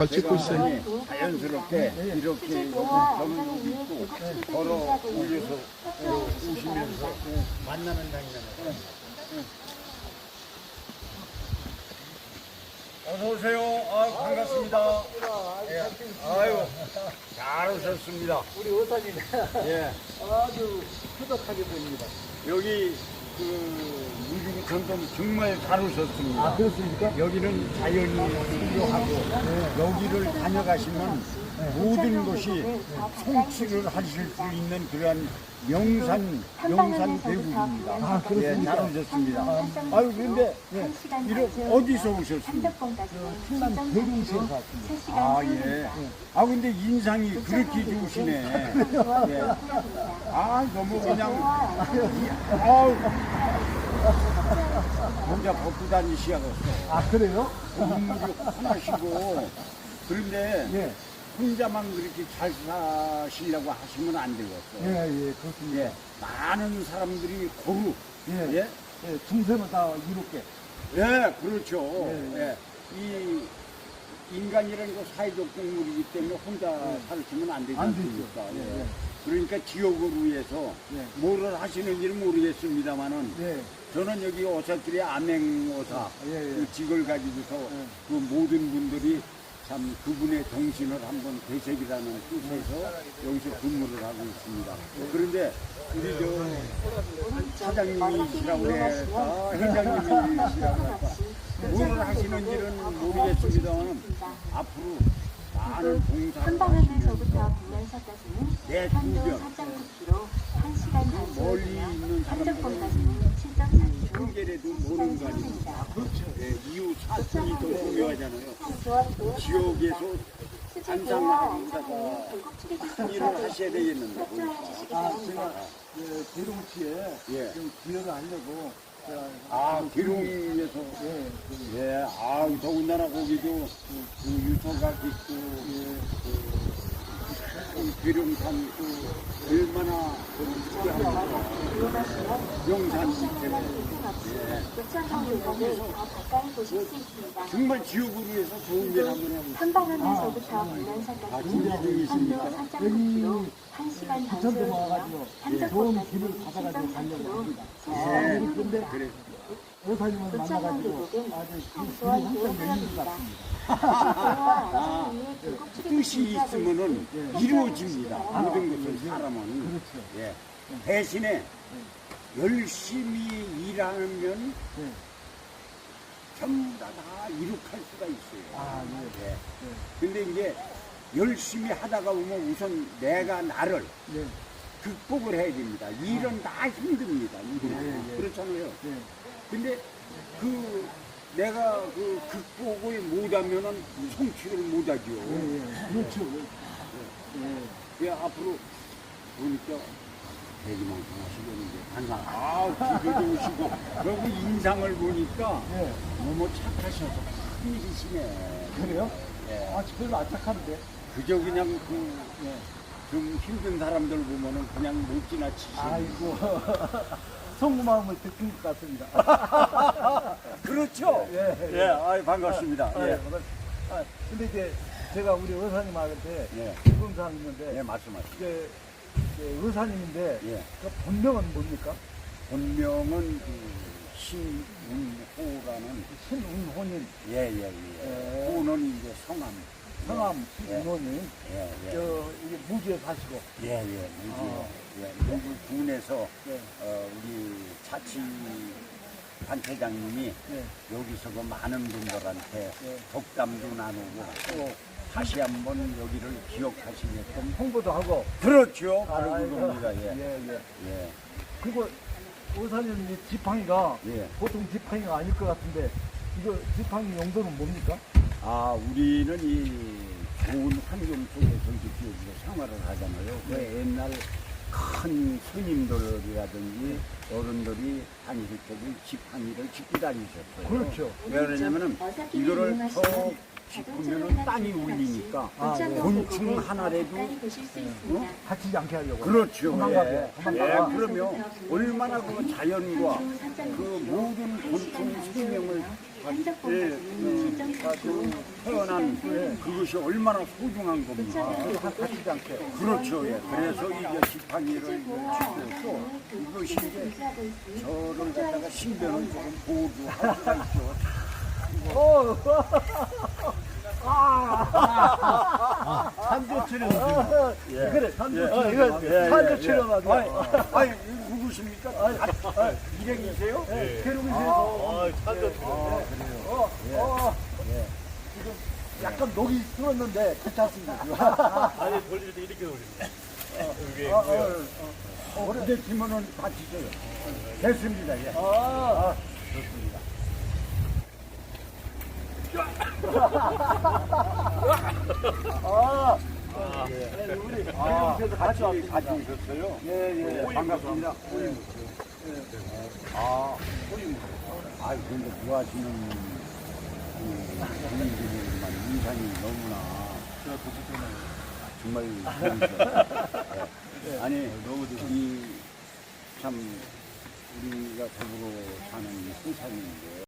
잘 찍고 있어요. 자연스럽게 이렇게 정을 입고 걸어 올려서 오시면서 만나는 장면을 어서 오세요. 아 반갑습니다. 예. 아유 잘 오셨습니다. 우리 의사님 예. 아주 푸덕하게 보입니다. 여기 그 무중 전동 정말 잘 오셨습니다. 아 그렇습니까? 여기는 자연이 필요하고 여기를 다녀가시면 모든 것이 성취를 하실 수 있는 그러한 영산 영산 대국입니다. 아, 그렇습니까? 예, 잘 오셨습니다. 아유 그런데 이런 어디서 오셨습니까? 충남 대동시에서 왔습니다. 아 예. 아 근데 인상이 그렇게 좋으시네. 예. 아 너무 그냥 이- 아우 혼자 벗고 다니시야겠어. 아 그래요? 인물이 하시고 그런데 예. 혼자만 그렇게 잘 사시려고 하시면 안 되겠어요. 예 예 그렇습니다. 예. 많은 사람들이 고루 예. 예. 예, 중생을 다 이롭게. 예, 그렇죠. 예, 예. 이 인간이라는 거 사회적 동물이기 때문에 혼자 살시면 안 되지 안 되죠. 않습니까? 예, 예. 그러니까 지역을 위해서 예. 뭐를 하시는지는 모르겠습니다만은 예. 저는 여기 오사길의 암행오사 예, 예. 그 직을 가지고서 예. 그 모든 분들이 참 그분의 정신을 한번 되새기라는 뜻에서 여기서 근무를 하고 있습니다. 그런데 우리 저 사장님이시라고 그럴까 회장님이시라고 할까 뭘 하시는지는 모르겠습니다만 앞으로 많은 한방향에서부터 하시면서 내 주변 4.9km, 1시간 단속 멀리 있는 사람들 7.4km, 한계라도 모르는 거 아닙니까? 예, 이웃 사촌이 더 중요하잖아요. 지역에서 안상하다가 일을 하셔야 되겠는데 보니까. 아 제가 그 대동시에 예. 좀 기여를 하려고 제가 아, 기룡에서 예. 예, 아, 더군다나 거기도 그, 그 유서가 있고, 예, 그, 기룡산 그 얼마나? 용산 수 있습니다. 정말 지역을 위해서 좋은 일 한번. 한방향에서부터 아, 북면서까지는 준비? 4.9km, 1시간 부천도 단속이며 와가지고 좋은 길을 한적봉까지는 받아가지고 가려고 7.4km, 합니다. 예, 그런데 그래. 의사님을 만나가지고 아주 그 평소와. 뜻이 있으면은 이루어집니다. 모든 것은 사람은. 그렇죠. 예. 대신에 열심히 일하면 예. 전부 다, 다 이룩할 수가 있어요. 아, 예. 예. 근데 이제 열심히 하다가 보면 우선 내가 나를 예. 극복을 해야 됩니다. 일은 다 힘듭니다. 일은. 예, 예. 그렇잖아요. 예. 근데 그 내가 그 극복을 못하면은 성취를 못하죠. 예, 예. 그렇죠. 예. 예, 앞으로 보니까 대기만큼 하시겠는데 항상 아 기도 좋으시고 그리고 인상을 보니까 예. 너무 착하셔서 큰 일이시네. 그래요? 예. 아, 별로 안 착한데. 그저 그냥 그 예. 좀 힘든 사람들 보면은 그냥 못 지나치시고 아이고. 속마음을 듣긴 것 같습니다. 그렇죠. 예, 예. 예, 아이 반갑습니다. 아, 예. 아, 근데 이제 제가 우리 의사님한테 예. 사항이 있는데, 예, 말씀하시죠. 이제 이제 의사님인데, 예. 그 본명은 뭡니까? 본명은 그 신운호라는 신운호님, 예, 예, 예. 예. 호는 이제 성함. 성함 예. 신운호님, 예, 예. 저, 이게 무주에 사시고, 예, 예, 무지. 아. 예, 무지 군에서 예. 어, 우리 자치 단체장님이 예. 여기서 그 많은 분들한테 예. 덕담도 나누고 또 다시 한번 여기를 기억하시게끔 홍보도 하고, 그렇죠. 바로 아이고, 그겁니다. 예. 예, 예. 예. 그리고 의사님 이 지팡이가 예. 보통 지팡이가 아닐 것 같은데, 이거 지팡이 용도는 뭡니까? 아, 우리는 이 좋은 환경 속에서 이렇게 생활을 하잖아요. 그 네. 옛날 큰 스님들이라든지 어른들이 다니실 때도 지팡이를 짚고 다니셨어요. 그렇죠. 왜 그러냐면은 이거를 턱 짚으면은 땅이 울리니까 아, 네. 곤충 하나라도 보실 수 어? 다치지 않게 하려고. 그렇죠. 예. 예, 그러면 얼마나 그 자연과 그 모든 곤충 생명을 핸드폰까지 실전 태어난 그것이 얼마나 소중한 겁니까? 다치지 않게. 그렇죠. 예. 그래서 이제 지팡이를 치고 이것이 이제 저를 갖다가 신변을 조금 보호할 수가 있죠. 어. 아. 산조 치료. 그래, 산조 치료. 예, 이거 예, 산조 예, 치료 맞아. 아니, 누구십니까? 아, 일행이세요? 괴로우세요. 치료. 어, 어. 지금 약간 녹이 들었는데 괜찮습니다. 아니 돌릴 때 이렇게 돌립니다. 이게 어, 어, 어, 어, 근데 기면은 다치세요. 됐습니다. 예. 아, 아, 예. 우리 아, 괴로우세요. 같이, 같이 같이 왔습니다. 오셨어요? 예, 예. 반갑습니다. 아, 아, 근데 좋아하시는 분들만 인상이 너무나. 정말 좋으세요. 예. 아니, 이참 우리가 더불어 사는 이 세상인데